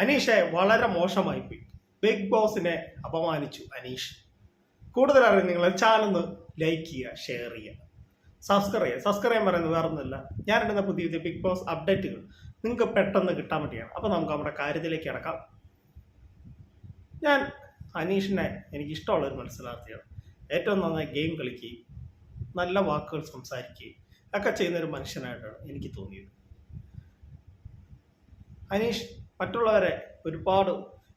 അനീഷെ വളരെ മോശമായി പോയി ബിഗ് ബോസിനെ അപമാനിച്ചു അനീഷ്. കൂടുതൽ അറിയാൻ നിങ്ങൾ ചാനൽ ലൈക്ക് ചെയ്യുക ഷെയർ ചെയ്യുക. സബ്സ്ക്രൈബ് ചെയ്യുക. സബ്സ്ക്രൈബ് ചെയ്യാൻ പറയുന്നത് വേറെ ഒന്നുമില്ല. ഞാൻ ഇടുന്ന പുതിയ പുതിയ ബിഗ് ബോസ് അപ്ഡേറ്റുകൾ നിങ്ങൾക്ക് പെട്ടെന്ന് കിട്ടാൻ വേണ്ടിയാണ്. അപ്പോൾ നമുക്ക് നമ്മുടെ കാര്യത്തിലേക്ക് കിടക്കാം. ഞാൻ അനീഷിനെ എനിക്ക് ഇഷ്ടമുള്ള ഒരു മത്സരാർത്ഥിയാണ്. ഏറ്റവും നന്നായി ഗെയിം കളിക്കുകയും നല്ല വാക്കുകൾ സംസാരിക്കുകയും ഒക്കെ ചെയ്യുന്ന ഒരു മനുഷ്യനായിട്ടാണ് എനിക്ക് തോന്നിയത്. അനീഷ് മറ്റുള്ളവരെ ഒരുപാട്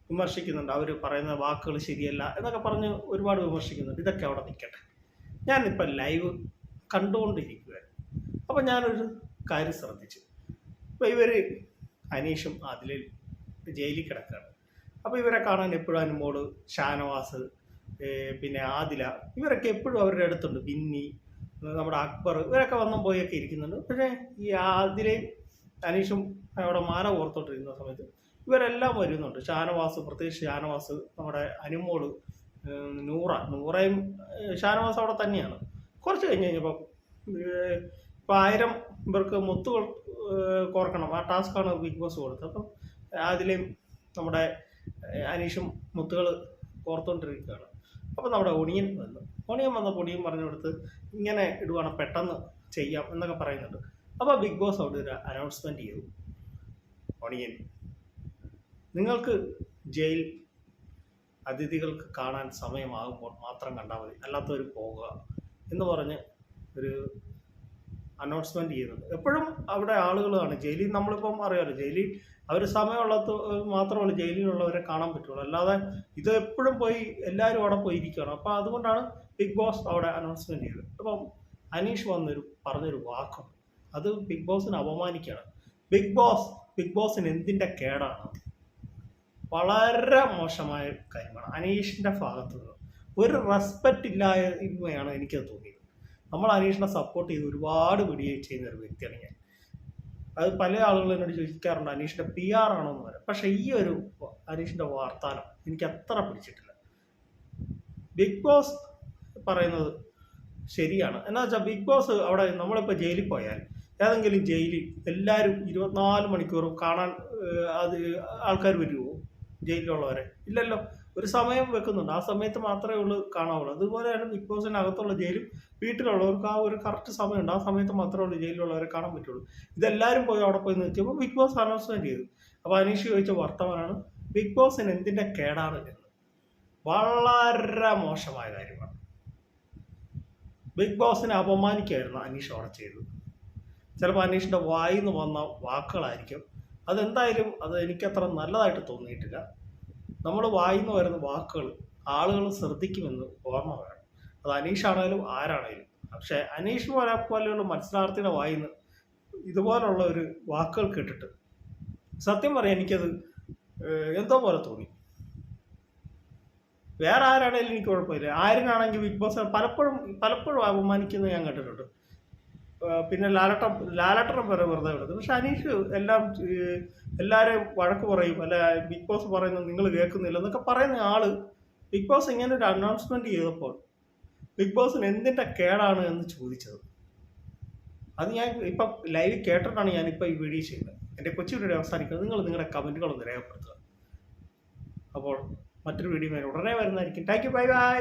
വിമർശിക്കുന്നുണ്ട്. അവർ പറയുന്ന വാക്കുകൾ ശരിയല്ല എന്നൊക്കെ പറഞ്ഞ് ഒരുപാട് വിമർശിക്കുന്നുണ്ട്. ഇതൊക്കെ അവിടെ നിൽക്കട്ടെ. ഞാനിപ്പോൾ ലൈവ് കണ്ടുകൊണ്ടിരിക്കുകയാണ് അപ്പോൾ ഞാനൊരു കാര്യം ശ്രദ്ധിച്ചു. അപ്പോൾ ഇവർ അനീഷും അതിലിൽ ജയിലിൽ കിടക്കുകയാണ്. അപ്പോൾ ഇവരെ കാണാൻ എപ്പോഴും അനുമോൾ ഷാനവാസ് പിന്നെ ആദില ഇവരൊക്കെ എപ്പോഴും അവരുടെ അടുത്തുണ്ട്. ബിന്നി നമ്മുടെ അക്ബർ ഇവരൊക്കെ വന്നും പോയൊക്കെ ഇരിക്കുന്നുണ്ട്. പക്ഷേ ഈ ആദിലയും അനീഷും അവിടെ മാല ഓർത്തോണ്ടിരിക്കുന്ന സമയത്ത് ഇവരെല്ലാം വരുന്നുണ്ട്. ഷാനവാസ് പ്രത്യേകിച്ച് ഷാനവാസ് നമ്മുടെ അനുമോൾ നൂറ. നൂറയും ഷാനവാസ് അവിടെ തന്നെയാണ്. കുറച്ച് കഴിഞ്ഞ് കഴിഞ്ഞപ്പോൾ ഇപ്പം ആയിരം പേർക്ക് മുത്തുകൾ കോർക്കണം. ആ ടാസ്ക്കാണ് ബിഗ് ബോസ് കൊടുത്തത്. അപ്പം അതിലെയും നമ്മുടെ അനീഷും മുത്തുകൾ കോർത്തുകൊണ്ടിരിക്കുകയാണ് അപ്പം നമ്മുടെ ഒണിയൻ വന്നു. ഒണിയൻ വന്നപ്പോൾ ഒണിയൻ പറഞ്ഞു കൊടുത്ത് ഇങ്ങനെ ഇടുവാണ് പെട്ടെന്ന് ചെയ്യാം എന്നൊക്കെ പറയുന്നുണ്ട്. അപ്പോൾ ബിഗ് ബോസ് അവിടെ ഒരു അനൗൺസ്മെന്റ് ചെയ്തു. ഒണിയൻ നിങ്ങൾക്ക് ജയിൽ അതിഥികൾക്ക് കാണാൻ സമയമാകുമ്പോൾ മാത്രം കണ്ടാൽ മതി. അല്ലാത്തവർ പോകുക എന്ന് പറഞ്ഞ് ഒരു അനൗൺസ്മെന്റ് ചെയ്യുന്നത് എപ്പോഴും അവിടെ ആളുകളാണ്. ജയിലിൽ നമ്മളിപ്പം അറിയാമല്ലോ ജയിലിൽ അവർ സമയമുള്ളത് മാത്രമല്ല ജയിലിലുള്ളവരെ കാണാൻ പറ്റുള്ളൂ. അല്ലാതെ ഇത് എപ്പോഴും പോയി എല്ലാവരും അവിടെ പോയി ഇരിക്കുകയാണ്. അപ്പോൾ അതുകൊണ്ടാണ് ബിഗ് ബോസ് അവിടെ അനൗൺസ്മെന്റ് ചെയ്തത്. അപ്പം അനീഷ് വന്നൊരു പറഞ്ഞൊരു വാക്കുണ്ട്. അത് ബിഗ് ബോസിനെ അപമാനിക്കുകയാണ്. ബിഗ് ബോസ് ബിഗ് ബോസിന് എന്തിന്റെ കേടാണ്? വളരെ മോശമായ കാര്യമാണ്. അനീഷിന്റെ ഭാഗത്തു നിന്ന് ഒരു റെസ്പെക്റ്റ് ഇല്ലായ്മയാണ് എനിക്കത് തോന്നിയത്. നമ്മൾ അനീഷിനെ സപ്പോർട്ട് ചെയ്ത് ഒരുപാട് വീഡിയോ ചെയ്യുന്ന ഒരു വ്യക്തിയാണ് ഞാൻ. അത് പല ആളുകൾ എന്നോട് ചോദിക്കാറുണ്ട് അനീഷിന്റെ പി ആർ ആണോ എന്ന് പറയാം. പക്ഷേ ഈ ഒരു അനീഷിന്റെ വാർത്താനം എനിക്ക് അത്ര പിടിച്ചിട്ടില്ല. ബിഗ് ബോസ് പറയുന്നത് ശരിയാണ്. എന്നാ വെച്ചാൽ ബിഗ് ബോസ് അവിടെ നമ്മളിപ്പോൾ ജയിലിൽ പോയാൽ ഏതെങ്കിലും ജയിലിൽ എല്ലാവരും ഇരുപത്തിനാല് മണിക്കൂറും കാണാൻ അത് ആൾക്കാർ വരുമോ ജയിലിലുള്ളവരെ. ഇല്ലല്ലോ. ഒരു സമയം വെക്കുന്നുണ്ട്. ആ സമയത്ത് മാത്രമേ ഉള്ളൂ കാണാവുള്ളൂ. അതുപോലെയാണ് ബിഗ് ബോസിനകത്തുള്ള ജയിലും വീട്ടിലുള്ളവർക്ക് ആ ഒരു കറക്റ്റ് സമയമുണ്ട്. ആ സമയത്ത് മാത്രമേ ഉള്ളൂ ജയിലിലുള്ളവരെ കാണാൻ പറ്റുള്ളൂ. ഇതെല്ലാവരും പോയി അവിടെ പോയി നിൽക്കുമ്പോൾ ബിഗ് ബോസ് അനൗൺസ്മെന്റ് ചെയ്തു. അപ്പോൾ അനീഷ് ചോദിച്ച വർത്തമാനമാണ് ബിഗ് ബോസിന് എന്തിന്റെ കേടാണ് എന്ന്? വളരെ മോശമായ കാര്യമാണ്. ബിഗ് ബോസിനെ അപമാനിക്കുകയായിരുന്നു അനീഷ് അവിടെ ചെയ്തത്. ചിലപ്പോൾ അനീഷിന്റെ വായിൽ നിന്ന് വന്ന വാക്കുകളായിരിക്കും. അതെന്തായാലും അത് എനിക്കത്ര നല്ലതായിട്ട് തോന്നിയിട്ടില്ല. നമ്മൾ വായിൽ നിന്ന് വരുന്ന വാക്കുകൾ ആളുകൾ ശ്രദ്ധിക്കുമെന്ന് ഓർമ്മ വേണം. അത് അനീഷാണേലും ആരാണേലും. പക്ഷേ അനീഷ് പോലെ പോലെയുള്ള മത്സരാർത്ഥിയുടെ വായിൽ നിന്ന് ഇതുപോലുള്ള ഒരു വാക്കുകൾ കേട്ടിട്ട് സത്യം പറയാം എനിക്കത് എന്തോ പോലെ തോന്നി. വേറെ ആരാണേലും എനിക്ക് കുഴപ്പമില്ല. ആരിനാണെങ്കിൽ ബിഗ് ബോസ് പലപ്പോഴും പലപ്പോഴും അപമാനിക്കുന്നത് ഞാൻ കണ്ടിട്ടുണ്ട്. പിന്നെ ലാലട്ടം ലാലട്ടണം വരെ വെറുതെ വിടുന്നത് പക്ഷെ അനീഷ് എല്ലാം എല്ലാവരെയും വഴക്ക് പറയും അല്ല ബിഗ് ബോസ് പറയുന്നത് നിങ്ങൾ കേൾക്കുന്നില്ല എന്നൊക്കെ പറയുന്ന ആൾ ബിഗ് ബോസ് ഇങ്ങനെ ഒരു അനൗൺസ്മെന്റ് ചെയ്തപ്പോൾ ബിഗ് ബോസിന് എന്തിന്റെ കേടാണ് എന്ന് ചോദിച്ചത്. അത് ഞാൻ ഇപ്പം ലൈവ് കേട്ടിട്ടാണ് ഞാനിപ്പോൾ ഈ വീഡിയോ ചെയ്യുന്നത്. എന്റെ കൊച്ചു വീഡിയോ അവസാനിക്കുന്നത്. നിങ്ങൾ നിങ്ങളുടെ കമന്റുകളൊന്ന് രേഖപ്പെടുത്തുക. അപ്പോൾ മറ്റൊരു വീഡിയോ ഉടനെ വരുന്നതായിരിക്കും. Thank you bye bye